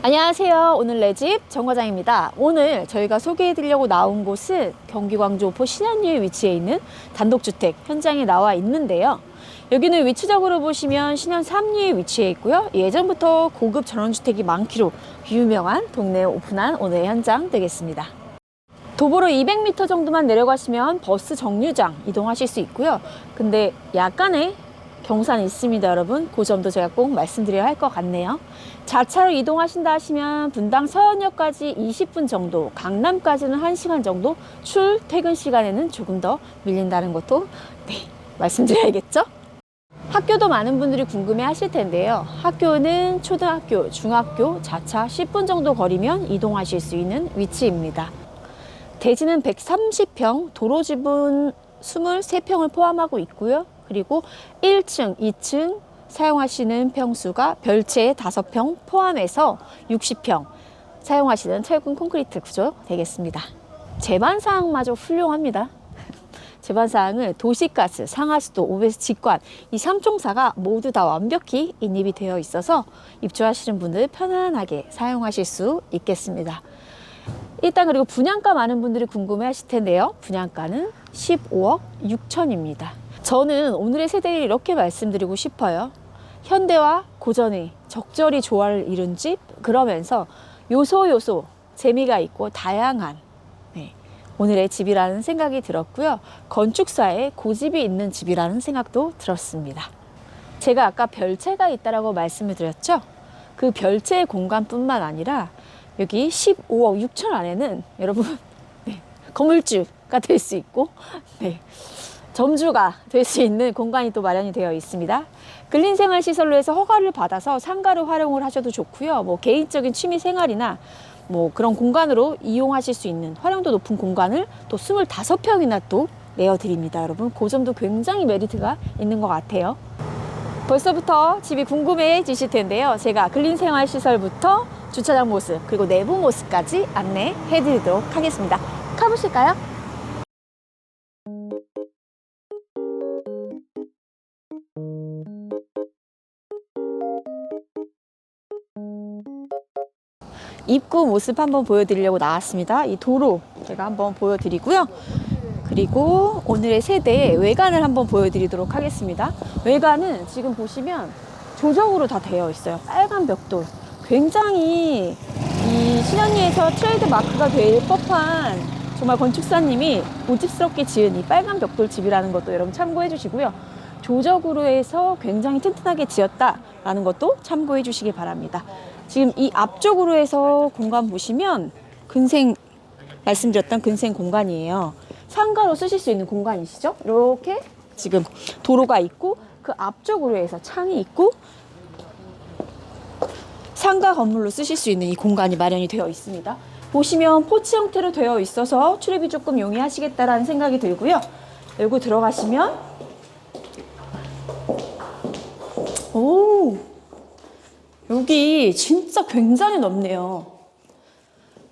안녕하세요. 오늘 내 집 정과장입니다. 오늘 저희가 소개해 드리려고 나온 곳은 경기 광주 오포 신안리에 위치해 있는 단독주택 현장에 나와 있는데요. 여기는 위치적으로 보시면 신안 3리에 위치해 있고요. 예전부터 고급 전원주택이 많기로 유명한 동네에 오픈한 오늘의 현장 되겠습니다. 도보로 200m 정도만 내려가시면 버스 정류장 이동하실 수 있고요. 근데 약간의 경사는 있습니다, 여러분. 그 점도 제가 꼭 말씀드려야 할 것 같네요. 자차로 이동하신다 하시면 분당 서현역까지 20분 정도, 강남까지는 1시간 정도, 출퇴근 시간에는 조금 더 밀린다는 것도 네, 말씀드려야겠죠? 학교도 많은 분들이 궁금해 하실 텐데요. 학교는 초등학교, 중학교, 자차 10분 정도 거리면 이동하실 수 있는 위치입니다. 대지는 130평, 도로 지분 23평을 포함하고 있고요. 그리고 1층, 2층 사용하시는 평수가 별채 5평 포함해서 60평 사용하시는 철근 콘크리트 구조 되겠습니다. 제반 사항마저 훌륭합니다. 제반 사항은 도시가스, 상하수도, 오베스 직관 이 3총사가 모두 다 완벽히 인입이 되어 있어서 입주하시는 분들 편안하게 사용하실 수 있겠습니다. 일단 그리고 분양가 많은 분들이 궁금해 하실 텐데요. 분양가는 15억 6천입니다. 저는 오늘의 세대를 이렇게 말씀드리고 싶어요. 현대와 고전의 적절히 조화를 이룬 집 그러면서 요소 요소 재미가 있고 다양한 네, 오늘의 집이라는 생각이 들었고요. 건축사에 고집이 있는 집이라는 생각도 들었습니다. 제가 아까 별채가 있다라고 말씀을 드렸죠. 그 별채의 공간뿐만 아니라 여기 15억 6천 안에는 여러분 네, 건물주가 될 수 있고 네, 점주가 될 수 있는 공간이 또 마련이 되어 있습니다. 근린생활시설로 해서 허가를 받아서 상가로 활용을 하셔도 좋고요. 뭐 개인적인 취미 생활이나 뭐 그런 공간으로 이용하실 수 있는 활용도 높은 공간을 또 25평이나 또 내어드립니다. 여러분 그 점도 굉장히 메리트가 있는 것 같아요. 벌써부터 집이 궁금해지실 텐데요. 제가 근린생활시설부터 주차장 모습 그리고 내부 모습까지 안내해드리도록 하겠습니다. 가보실까요? 입구 모습 한번 보여드리려고 나왔습니다. 이 도로 제가 한번 보여드리고요. 그리고 오늘의 세대 외관을 한번 보여드리도록 하겠습니다. 외관은 지금 보시면 조적으로 다 되어 있어요. 빨간 벽돌. 굉장히 이 신현리에서 트레이드 마크가 될 법한 정말 건축사님이 고집스럽게 지은 이 빨간 벽돌 집이라는 것도 여러분 참고해 주시고요. 조적으로 해서 굉장히 튼튼하게 지었다라는 것도 참고해 주시기 바랍니다. 지금 이 앞쪽으로 해서 공간 보시면 근생 말씀드렸던 근생 공간이에요. 상가로 쓰실 수 있는 공간이시죠? 이렇게 지금 도로가 있고 그 앞쪽으로 해서 창이 있고 상가 건물로 쓰실 수 있는 이 공간이 마련이 되어 있습니다. 보시면 포치 형태로 되어 있어서 출입이 조금 용이하시겠다라는 생각이 들고요. 여기 들어가시면 오 여기 진짜 굉장히 넓네요.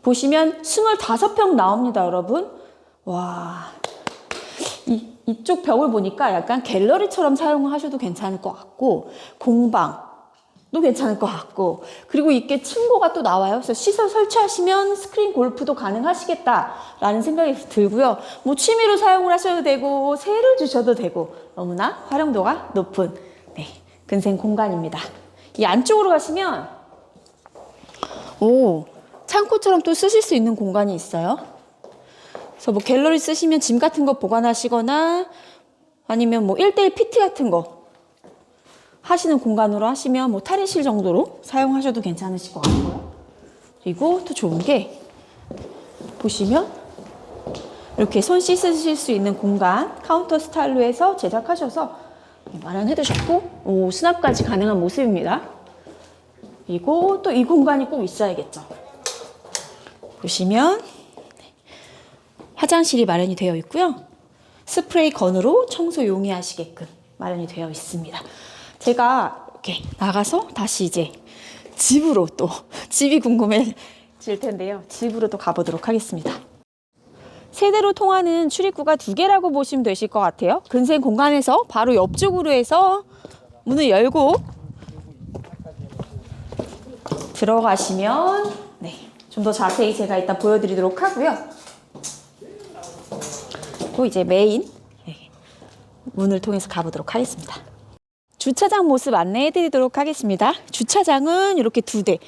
보시면 25평 나옵니다, 여러분. 와. 이, 이쪽 벽을 보니까 약간 갤러리처럼 사용하셔도 괜찮을 것 같고, 공방 도 괜찮을 것 같고, 그리고 이게 층고가 또 나와요. 그래서 시설 설치하시면 스크린 골프도 가능하시겠다라는 생각이 들고요. 뭐 취미로 사용을 하셔도 되고, 세를 주셔도 되고, 너무나 활용도가 높은, 네, 근생 공간입니다. 이 안쪽으로 가시면, 오, 창고처럼 또 쓰실 수 있는 공간이 있어요. 그래서 뭐 갤러리 쓰시면 짐 같은 거 보관하시거나 아니면 뭐 1대1 PT 같은 거 하시는 공간으로 하시면 뭐 탈의실 정도로 사용하셔도 괜찮으실 것 같고요. 그리고 또 좋은 게 보시면 이렇게 손 씻으실 수 있는 공간 카운터 스타일로 해서 제작하셔서 마련해 두셨고 오, 수납까지 가능한 모습입니다. 그리고 또 이 공간이 꼭 있어야겠죠. 보시면 화장실이 마련이 되어 있고요. 스프레이 건으로 청소 용이하시게끔 마련이 되어 있습니다. 제가 이렇게 나가서 다시 이제 집으로 또 집이 궁금해질 텐데요. 집으로 또 가보도록 하겠습니다. 세대로 통하는 출입구가 두 개라고 보시면 되실 것 같아요. 근생 공간에서 바로 옆쪽으로 해서 문을 열고 들어가시면 네, 좀 더 자세히 제가 일단 보여드리도록 하고요. 또 이제 메인 네, 문을 통해서 가보도록 하겠습니다. 주차장 모습 안내해 드리도록 하겠습니다. 주차장은 이렇게 두 대.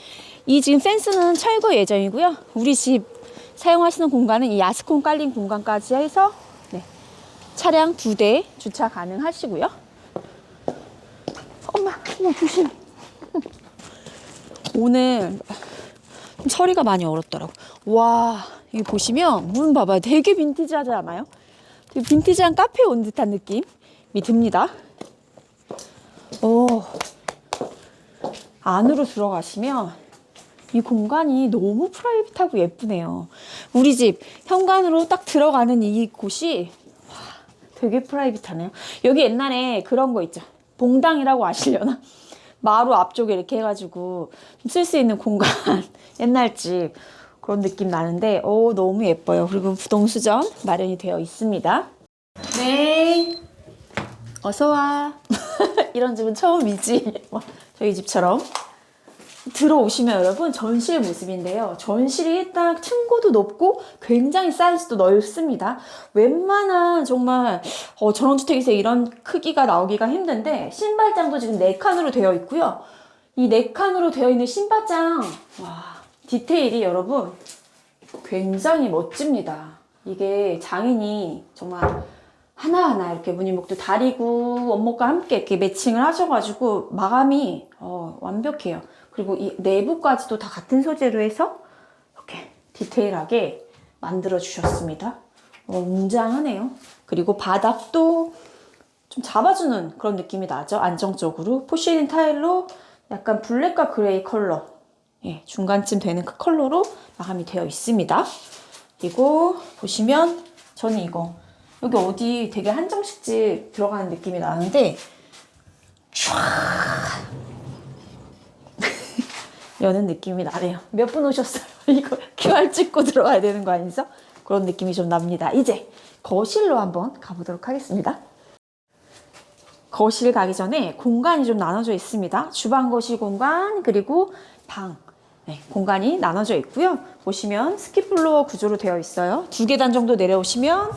이 지금 펜스는 철거 예정이고요. 우리 집 사용하시는 공간은 이 야스콘 깔린 공간까지 해서 네, 차량 두 대 주차 가능하시고요. 엄마, 어머 조심. 오늘 좀 처리가 많이 어렵더라고. 와, 이거 보시면 문 봐봐요. 되게 빈티지하지 않아요? 되게 빈티지한 카페에 온 듯한 느낌이 듭니다. 오, 안으로 들어가시면 이 공간이 너무 프라이빗하고 예쁘네요. 우리 집 현관으로 딱 들어가는 이 곳이 와, 되게 프라이빗하네요. 여기 옛날에 그런 거 있죠. 봉당이라고 아시려나? 마루 앞쪽에 이렇게 해가지고 쓸 수 있는 공간 옛날 집 그런 느낌 나는데 오 너무 예뻐요. 그리고 부동수전 마련이 되어 있습니다. 네. 어서 와. 이런 집은 처음이지. 뭐, 저희 집처럼. 들어오시면 여러분 전실 모습인데요. 전실이 일단 층고도 높고 굉장히 사이즈도 넓습니다. 웬만한 정말 어, 전원주택에서 이런 크기가 나오기가 힘든데 신발장도 지금 네 칸으로 되어 있고요. 이네 칸으로 되어 있는 신발장 와 디테일이 여러분 굉장히 멋집니다. 이게 장인이 정말 하나하나 이렇게 무늬목도 다리고 원목과 함께 이렇게 매칭을 하셔가지고 마감이 어, 완벽해요. 그리고 이 내부까지도 다 같은 소재로 해서 이렇게 디테일하게 만들어 주셨습니다. 어, 웅장하네요. 그리고 바닥도 좀 잡아주는 그런 느낌이 나죠. 안정적으로 포시린 타일로 약간 블랙과 그레이 컬러 예, 중간쯤 되는 그 컬러로 마감이 되어 있습니다. 그리고 보시면 저는 이거 여기 어디 되게 한정식 집 들어가는 느낌이 나는데 촤 여는 느낌이 나네요. 몇 분 오셨어요? 이거 QR 찍고 들어가야 되는 거 아니죠? 그런 느낌이 좀 납니다. 이제 거실로 한번 가보도록 하겠습니다. 거실 가기 전에 공간이 좀 나눠져 있습니다. 주방 거실 공간 그리고 방 네, 공간이 나눠져 있고요. 보시면 스키플로어 구조로 되어 있어요. 두 계단 정도 내려오시면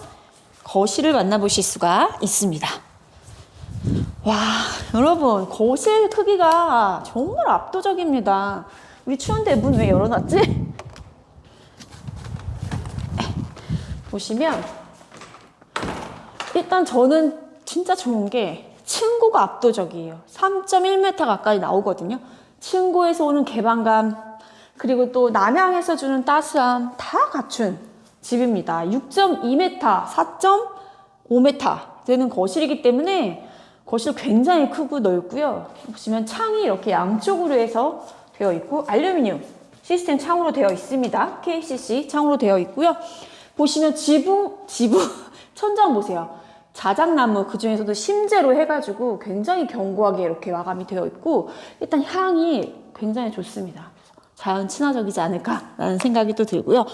거실을 만나보실 수가 있습니다. 와, 여러분, 거실 크기가 정말 압도적입니다. 우리 추운데 문 왜 열어놨지? 보시면, 일단 저는 진짜 좋은 게 층고가 압도적이에요. 3.1m 가까이 나오거든요. 층고에서 오는 개방감, 그리고 또 남향에서 주는 따스함 다 갖춘 집입니다. 6.2m, 4.5m 되는 거실이기 때문에 거실 굉장히 크고 넓고요. 보시면 창이 이렇게 양쪽으로 해서 되어 있고 알루미늄 시스템 창으로 되어 있습니다. KCC 창으로 되어 있고요. 보시면 지붕, 지붕, 천장 보세요. 자작나무 그 중에서도 심재로 해가지고 굉장히 견고하게 이렇게 마감이 되어 있고 일단 향이 굉장히 좋습니다. 자연 친화적이지 않을까라는 생각이 또 들고요.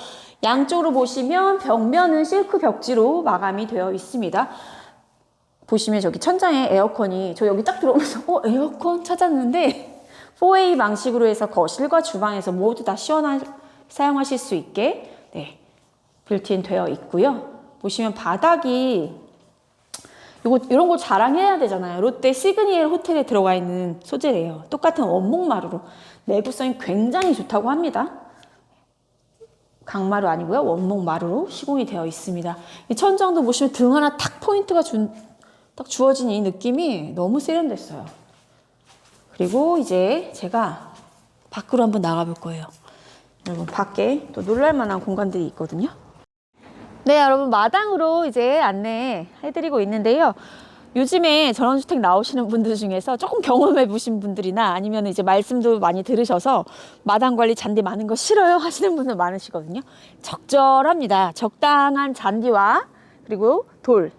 양쪽으로 보시면 벽면은 실크 벽지로 마감이 되어 있습니다. 보시면 저기 천장에 에어컨이 저 여기 딱 들어오면서 어 에어컨 찾았는데 4A 방식으로 해서 거실과 주방에서 모두 다 시원한 사용하실 수 있게 네, 빌트인 되어 있고요. 보시면 바닥이 이거 이런 거 자랑해야 되잖아요. 롯데 시그니엘 호텔에 들어가 있는 소재래요. 똑같은 원목 마루로 내구성이 굉장히 좋다고 합니다. 강마루 아니고요. 원목 마루로 시공이 되어 있습니다. 이 천장도 보시면 등 하나 탁 포인트가 준, 딱 주어진 이 느낌이 너무 세련됐어요. 그리고 이제 제가 밖으로 한번 나가볼 거예요. 여러분 밖에 또 놀랄만한 공간들이 있거든요. 네, 여러분 마당으로 이제 안내해드리고 있는데요. 요즘에 전원주택 나오시는 분들 중에서 조금 경험해 보신 분들이나 아니면 이제 말씀도 많이 들으셔서 마당 관리 잔디 많은 거 싫어요 하시는 분들 많으시거든요. 적절합니다. 적당한 잔디와 그리고 돌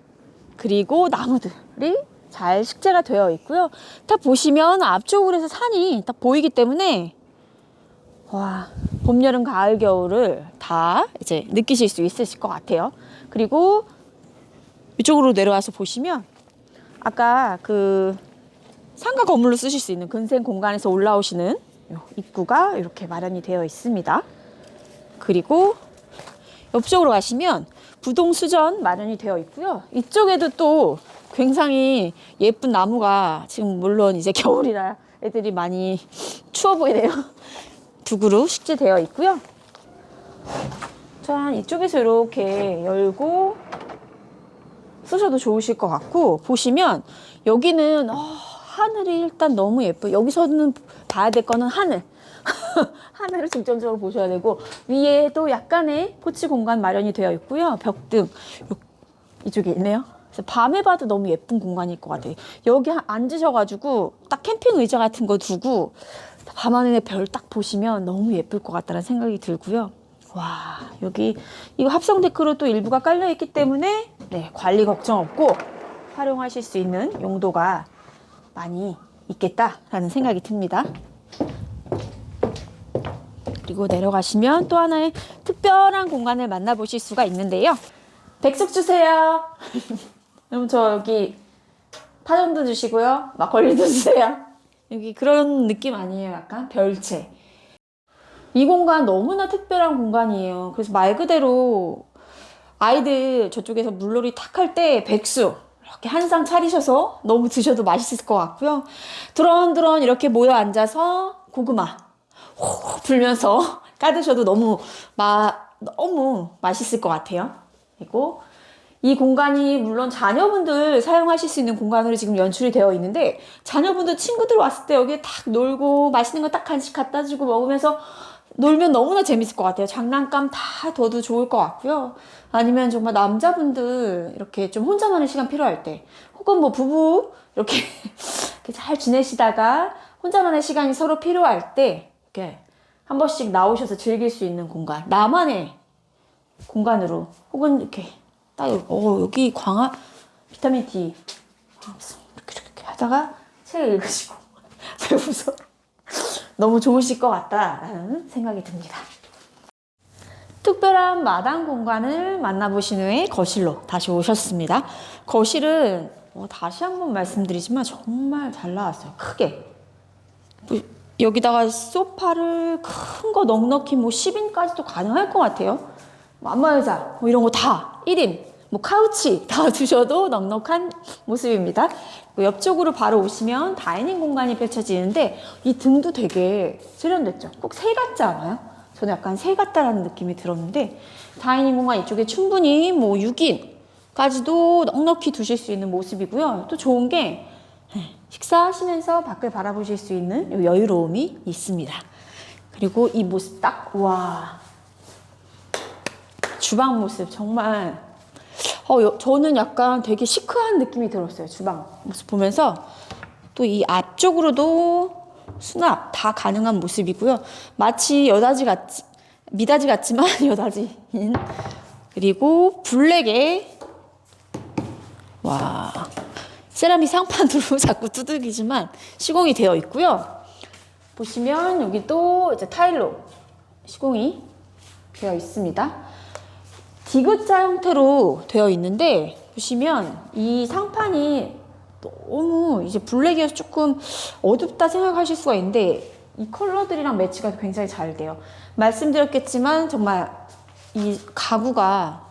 그리고 나무들이 잘 식재가 되어 있고요. 딱 보시면 앞쪽으로 해서 산이 딱 보이기 때문에 와, 봄, 여름, 가을, 겨울을 다 이제 느끼실 수 있으실 것 같아요. 그리고 이쪽으로 내려와서 보시면 아까 그 상가 건물로 쓰실 수 있는 근생 공간에서 올라오시는 요 입구가 이렇게 마련이 되어 있습니다. 그리고 옆쪽으로 가시면 부동 수전 마련이 되어 있고요. 이쪽에도 또 굉장히 예쁜 나무가 지금 물론 이제 겨울이라 애들이 많이 추워 보이네요. 두 그루 식재되어 있고요. 짠 이쪽에서 이렇게 열고 쓰셔도 좋으실 것 같고 보시면 여기는 어, 하늘이 일단 너무 예뻐요. 여기서는 봐야 될 거는 하늘. 하늘을 중점적으로 보셔야 되고 위에도 약간의 포치 공간 마련이 되어 있고요. 벽등 요- 이쪽에 있네요. 밤에 봐도 너무 예쁜 공간일 것 같아요. 여기 한- 앉으셔가지고 딱 캠핑 의자 같은 거 두고 밤하늘에 별딱 보시면 너무 예쁠 것 같다는 생각이 들고요. 와 여기 이거 합성 데크로 또 일부가 깔려 있기 때문에 네 관리 걱정 없고 활용하실 수 있는 용도가 많이 있겠다라는 생각이 듭니다. 그리고 내려가시면 또 하나의 특별한 공간을 만나보실 수가 있는데요. 백숙 주세요. 여러분 저 여기 파전도 주시고요. 막걸리도 주세요. 여기 그런 느낌 아니에요? 약간 별채. 이 공간 너무나 특별한 공간이에요. 그래서 말 그대로 아이들 저쪽에서 물놀이 탁 할 때 백숙 이렇게 한 상 차리셔서 너무 드셔도 맛있을 것 같고요. 드런드런 이렇게 모여 앉아서 고구마 호 불면서 까드셔도 너무 마, 너무 맛있을 것 같아요. 그리고 이 공간이 물론 자녀분들 사용하실 수 있는 공간으로 지금 연출이 되어 있는데 자녀분들 친구들 왔을 때 여기에 딱 놀고 맛있는 거 딱 간식 갖다 주고 먹으면서 놀면 너무나 재밌을 것 같아요. 장난감 다 둬도 좋을 것 같고요. 아니면 정말 남자분들 이렇게 좀 혼자만의 시간 필요할 때 혹은 뭐 부부 이렇게, 이렇게 잘 지내시다가 혼자만의 시간이 서로 필요할 때 이렇게 한 번씩 나오셔서 즐길 수 있는 공간 나만의 공간으로 혹은 이렇게 딱 여기, 어, 여기 광화 비타민 D 아, 이렇게 이렇게 하다가 책을 읽으시고 배우서 너무 좋으실 것 같다라는 생각이 듭니다. 특별한 마당 공간을 만나보신 후에 거실로 다시 오셨습니다. 거실은 어, 다시 한번 말씀드리지만 정말 잘 나왔어요. 크게. 뭐, 여기다가 소파를 큰 거 넉넉히 뭐 10인까지도 가능할 것 같아요. 뭐 안마의자 뭐 이런 거 다 1인 뭐 카우치 다 두셔도 넉넉한 모습입니다. 그 옆쪽으로 바로 오시면 다이닝 공간이 펼쳐지는데 이 등도 되게 세련됐죠. 꼭 새 같지 않아요? 저는 약간 새 같다라는 느낌이 들었는데 다이닝 공간 이쪽에 충분히 뭐 6인까지도 넉넉히 두실 수 있는 모습이고요. 또 좋은 게 네, 식사하시면서 밖을 바라보실 수 있는 요 여유로움이 있습니다. 그리고 이 모습 딱, 와. 주방 모습 정말, 어, 여- 저는 약간 되게 시크한 느낌이 들었어요. 주방 모습 보면서. 또 이 앞쪽으로도 수납 다 가능한 모습이고요. 마치 여다지 같지, 미다지 같지만 여다지인. 그리고 블랙에, 와. 세라믹 상판으로 자꾸 두들기지만 시공이 되어 있고요. 보시면 여기 또 이제 타일로 시공이 되어 있습니다. 디귿자 형태로 되어 있는데 보시면 이 상판이 너무 이제 블랙이어서 조금 어둡다 생각하실 수가 있는데 이 컬러들이랑 매치가 굉장히 잘 돼요. 말씀드렸겠지만 정말 이 가구가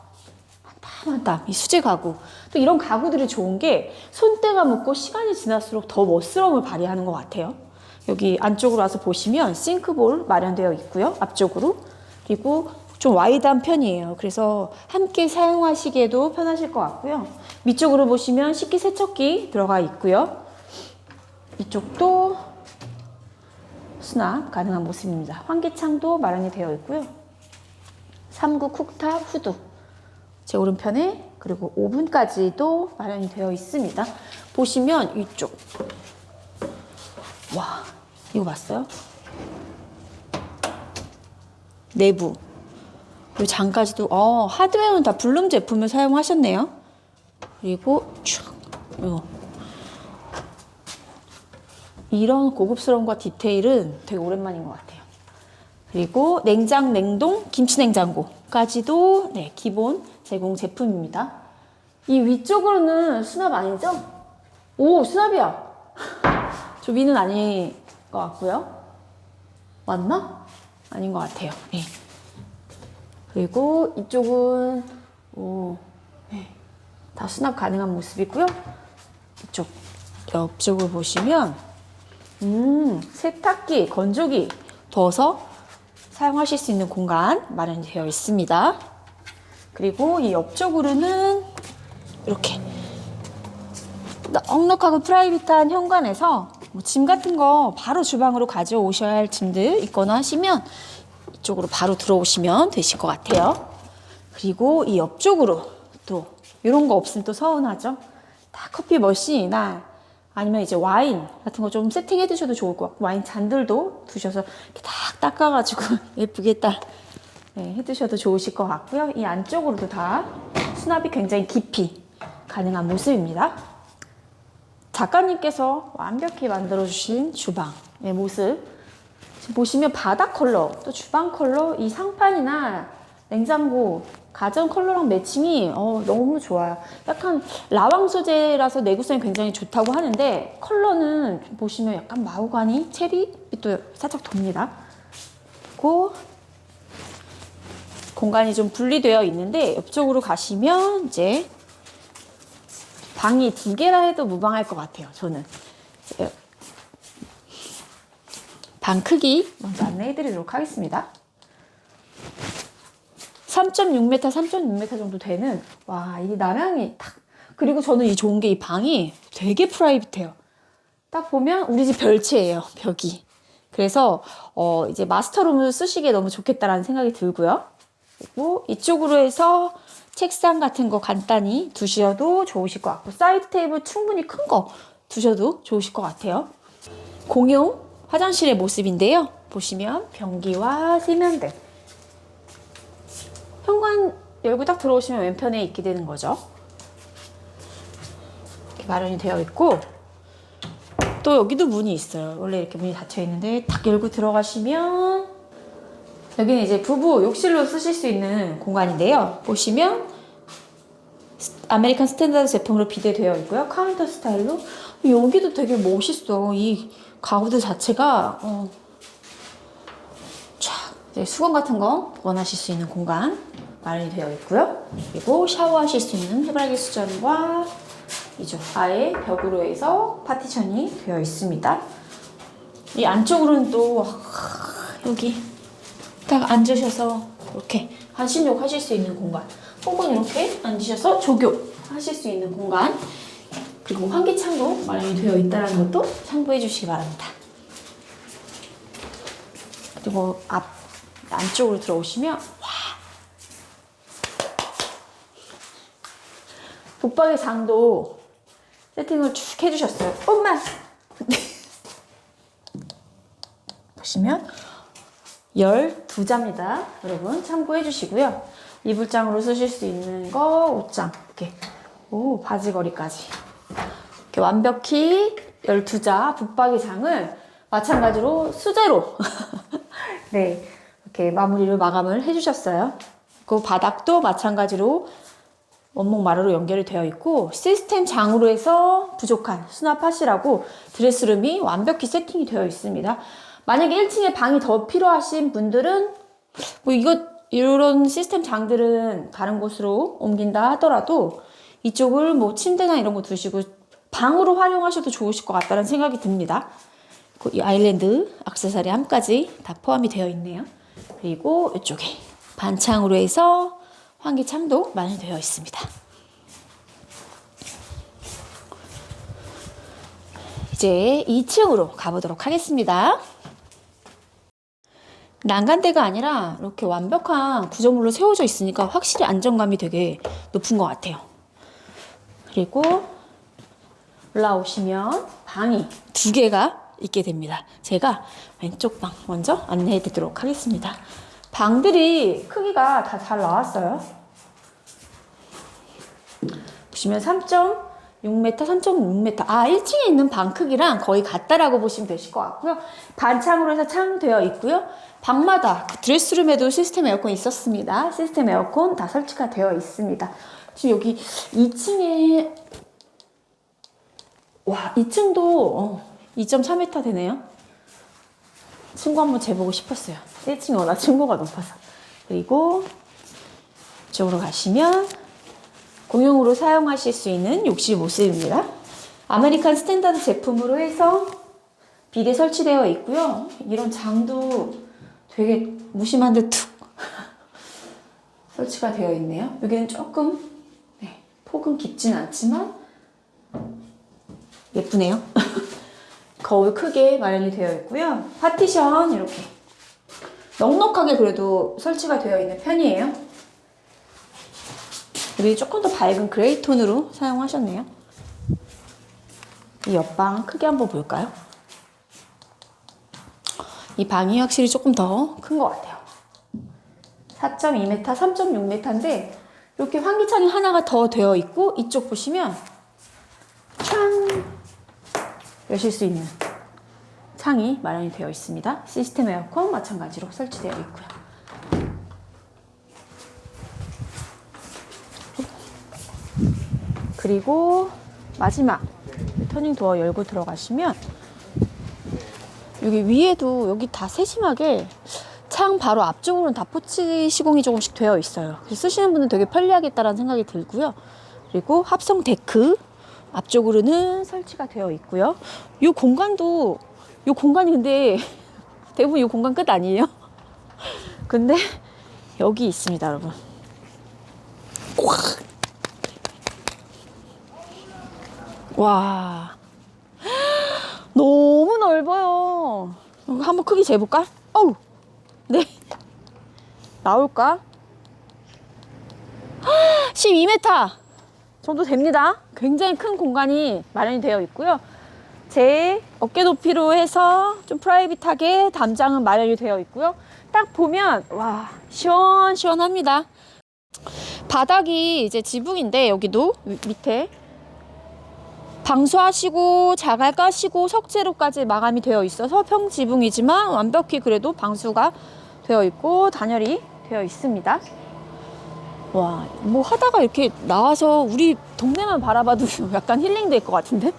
한 땀, 이 수제 가구. 또 이런 가구들이 좋은 게 손때가 묻고 시간이 지날수록 더 멋스러움을 발휘하는 것 같아요. 여기 안쪽으로 와서 보시면 싱크볼 마련되어 있고요. 앞쪽으로. 그리고 좀 와이드한 편이에요. 그래서 함께 사용하시기에도 편하실 것 같고요. 밑쪽으로 보시면 식기세척기 들어가 있고요. 이쪽도 수납 가능한 모습입니다. 환기창도 마련이 되어 있고요. 3구 쿡탑 후드 제 오른편에 그리고 오븐까지도 마련이 되어 있습니다. 보시면 이쪽 와 이거 봤어요? 내부 이 장까지도 어 하드웨어는 다 블룸 제품을 사용하셨네요. 그리고 쭉 이거 이런 고급스러움과 디테일은 되게 오랜만인 것 같아요. 그리고 냉장, 냉동, 김치 냉장고까지도 네, 기본 제공 제품입니다. 이 위쪽으로는 수납 아니죠? 오, 수납이야. 저 위는 아닌 것 같고요. 맞나? 아닌 것 같아요. 예. 그리고 이쪽은 오, 네. 다 수납 가능한 모습이고요. 이쪽 옆쪽을 보시면 음, 세탁기, 건조기 둬서 사용하실 수 있는 공간 마련되어 있습니다. 그리고 이 옆쪽으로는 이렇게 넉넉하고 프라이빗한 현관에서 뭐 짐 같은 거 바로 주방으로 가져오셔야 할 짐들 있거나 하시면 이쪽으로 바로 들어오시면 되실 것 같아요. 그리고 이 옆쪽으로 또 이런 거 없으면 또 서운하죠. 다 커피 머신이나 아니면 이제 와인 같은 거 좀 세팅해 두셔도 좋을 것 같고 와인 잔들도 두셔서 이렇게 딱 닦아가지고 예쁘게 딱 네, 해 두셔도 좋으실 것 같고요. 이 안쪽으로도 다 수납이 굉장히 깊이 가능한 모습입니다. 작가님께서 완벽히 만들어주신 주방의 모습. 보시면 바닥 컬러, 또 주방 컬러, 이 상판이나 냉장고, 가전 컬러랑 매칭이 어, 너무 좋아요. 약간 라왕 소재라서 내구성이 굉장히 좋다고 하는데 컬러는 보시면 약간 마호가니, 체리빛도 살짝 돕니다. 그리고 공간이 좀 분리되어 있는데 옆쪽으로 가시면 이제 방이 두 개라 해도 무방할 것 같아요. 저는 이제 방 크기 먼저 안내해 드리도록 하겠습니다. 3.6m, 3.6m 정도 되는 와, 이 남향이 딱 그리고 저는 이 좋은 게 이 방이 되게 프라이빗해요. 딱 보면 우리 집 별채예요, 벽이. 그래서 어, 이제 마스터룸을 쓰시기에 너무 좋겠다라는 생각이 들고요. 그리고 이쪽으로 해서 책상 같은 거 간단히 두셔도 좋으실 것 같고 사이드 테이블 충분히 큰 거 두셔도 좋으실 것 같아요. 공용 화장실의 모습인데요. 보시면 변기와 세면대. 현관 열고 딱 들어오시면 왼편에 있게 되는 거죠. 이렇게 마련이 되어 있고 또 여기도 문이 있어요. 원래 이렇게 문이 닫혀 있는데 딱 열고 들어가시면 여기는 이제 부부 욕실로 쓰실 수 있는 공간인데요. 보시면 스- 아메리칸 스탠다드 제품으로 비대되어 있고요. 카운터 스타일로 여기도 되게 멋있어. 이 가구들 자체가 어, 촥 수건 같은 거 보관하실 수 있는 공간 마련이 되어 있고요. 그리고 샤워하실 수 있는 해바라기 수전과 이쪽 아예 벽으로 해서 파티션이 되어 있습니다. 이 안쪽으로는 또 하, 여기 딱 앉으셔서 이렇게 한신욕 하실 수 있는 공간 혹은 이렇게 앉으셔서 조교 하실 수 있는 공간 그리고 환기창도 마련이 되어 있다는 것도 참고해 주시기 바랍니다. 그리고 앞 안쪽으로 들어오시면 와 북방의 장도 세팅을 쭉 해주셨어요. 엄마 보시면 12자입니다. 여러분 참고해 주시고요. 이불장으로 쓰실 수 있는 거 옷장 이렇게 오 바지거리까지 이렇게 완벽히 12자 붙박이 장을 마찬가지로 수제로 네 이렇게 마무리를 마감을 해주셨어요. 그 바닥도 마찬가지로 원목 마루로 연결이 되어 있고 시스템 장으로 해서 부족한 수납하시라고 드레스룸이 완벽히 세팅이 되어 있습니다. 만약에 1층에 방이 더 필요하신 분들은 뭐 이거 이런 시스템 장들은 다른 곳으로 옮긴다 하더라도 이쪽을 뭐 침대나 이런 거 두시고 방으로 활용하셔도 좋으실 것 같다는 생각이 듭니다. 그이 아일랜드 액세서리 함까지 다 포함이 되어 있네요. 그리고 이쪽에 반창으로 해서 환기창도 마련되어 있습니다. 이제 2층으로 가보도록 하겠습니다. 난간대가 아니라 이렇게 완벽한 구조물로 세워져 있으니까 확실히 안정감이 되게 높은 것 같아요. 그리고 올라오시면 방이 두 개가 있게 됩니다. 제가 왼쪽 방 먼저 안내해 드리도록 하겠습니다. 방들이 크기가 다 잘 나왔어요. 보시면 3.6m, 3.6m. 아, 1층에 있는 방 크기랑 거의 같다라고 보시면 되실 것 같고요. 반창으로 해서 창 되어 있고요. 방마다 그 드레스룸에도 시스템 에어컨이 있었습니다. 시스템 에어컨 다 설치가 되어 있습니다. 지금 여기 2층에 와, 2층도 어, 2.4m 되네요. 친구 한번 재보고 싶었어요. 1층이 워낙 층고가 높아서. 그리고 이쪽으로 가시면 공용으로 사용하실 수 있는 욕실 모습입니다. 아메리칸 스탠다드 제품으로 해서 비대 설치되어 있고요. 이런 장도 되게 무심한 듯툭 설치가 되어 있네요. 여기는 조금 네, 폭은 깊진 않지만 예쁘네요. 거울 크게 마련이 되어 있고요. 파티션 이렇게 넉넉하게 그래도 설치가 되어 있는 편이에요. 여기 조금 더 밝은 그레이 톤으로 사용하셨네요. 이 옆방 크게 한번 볼까요? 이 방이 확실히 조금 더 큰 것 같아요. 4.2m, 3.6m인데 이렇게 환기창이 하나가 더 되어 있고 이쪽 보시면 창 여실 수 있는 창이 마련이 되어 있습니다. 시스템 에어컨 마찬가지로 설치되어 있고요. 그리고 마지막 터닝 도어 열고 들어가시면 여기 위에도 여기 다 세심하게 창 바로 앞쪽으로는 다 포치 시공이 조금씩 되어 있어요. 쓰시는 분은 되게 편리하겠다라는 생각이 들고요. 그리고 합성 데크 앞쪽으로는 설치가 되어 있고요. 이 공간도 이 공간이 근데 대부분 이 공간 끝 아니에요? 근데 여기 있습니다, 여러분. 꽉. 와. 너무 넓어요. 한번 크기 재볼까? 어우. 네. 나올까? 12m 정도 됩니다. 굉장히 큰 공간이 마련이 되어 있고요. 제 어깨 높이로 해서 좀 프라이빗하게 담장은 마련이 되어 있고요. 딱 보면 와 시원시원합니다. 바닥이 이제 지붕인데 여기도 위- 밑에 방수하시고 자갈 까시고 석재로까지 마감이 되어 있어서 평지붕이지만 완벽히 그래도 방수가 되어 있고 단열이 되어 있습니다. 와, 뭐 하다가 이렇게 나와서 우리 동네만 바라봐도 약간 힐링 될 것 같은데?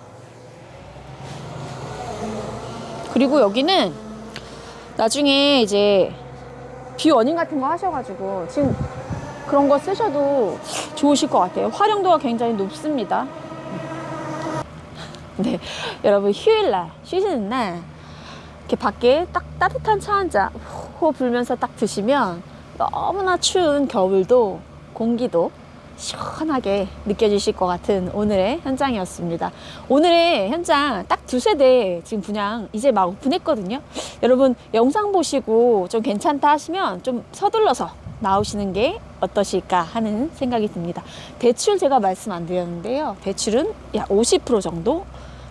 그리고 여기는 나중에 이제 비워닝 같은 거 하셔가지고 지금 그런 거 쓰셔도 좋으실 것 같아요. 활용도가 굉장히 높습니다. 네, 여러분 휴일날 쉬시는 날 이렇게 밖에 딱 따뜻한 차 한잔 호호 불면서 딱 드시면 너무나 추운 겨울도 공기도 시원하게 느껴지실 것 같은 오늘의 현장이었습니다. 오늘의 현장 딱 두세 대 지금 분양 이제 막 오픈했거든요. 여러분 영상 보시고 좀 괜찮다 하시면 좀 서둘러서 나오시는 게 어떠실까 하는 생각이 듭니다. 대출 제가 말씀 안 드렸는데요. 대출은 약 50% 정도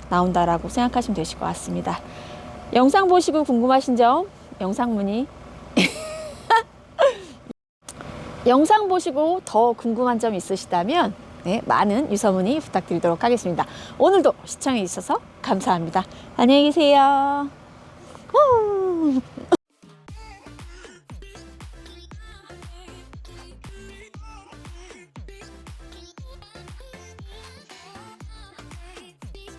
나온다라고 생각하시면 되실 것 같습니다. 영상 보시고 궁금하신 점 영상 문의 영상 보시고 더 궁금한 점 있으시다면 네, 많은 유서문의 부탁드리도록 하겠습니다. 오늘도 시청해 주셔서 감사합니다. 안녕히 계세요. 후.